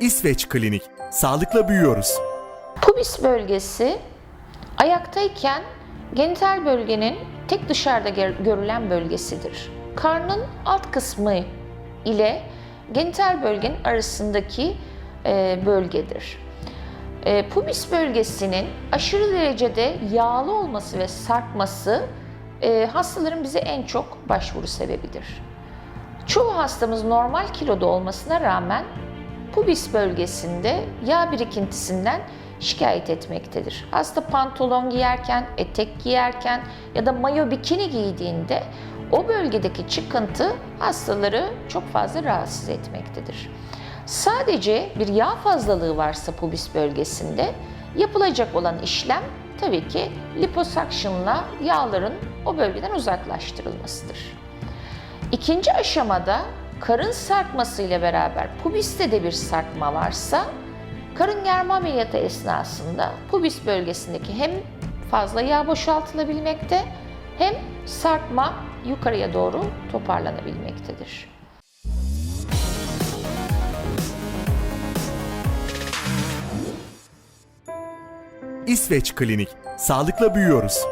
İsveç Klinik. Sağlıkla büyüyoruz. Pubis bölgesi ayaktayken genital bölgenin tek dışarıda görülen bölgesidir. Karnın alt kısmı ile genital bölgenin arasındaki e, bölgedir. E, pubis bölgesinin aşırı derecede yağlı olması ve sarkması e, hastaların bize en çok başvuru sebebidir. Çoğu hastamız normal kiloda olmasına rağmen pubis bölgesinde yağ birikintisinden şikayet etmektedir. Hasta pantolon giyerken, etek giyerken ya da mayo bikini giydiğinde o bölgedeki çıkıntı hastaları çok fazla rahatsız etmektedir. Sadece bir yağ fazlalığı varsa pubis bölgesinde yapılacak olan işlem tabii ki liposuction'la yağların o bölgeden uzaklaştırılmasıdır. İkinci aşamada karın sarkması ile beraber pubiste de bir sarkma varsa karın germe ameliyatı esnasında pubis bölgesindeki hem fazla yağ boşaltılabilmekte hem sarkma yukarıya doğru toparlanabilmektedir. İsveç Klinik. Sağlıkla büyüyoruz.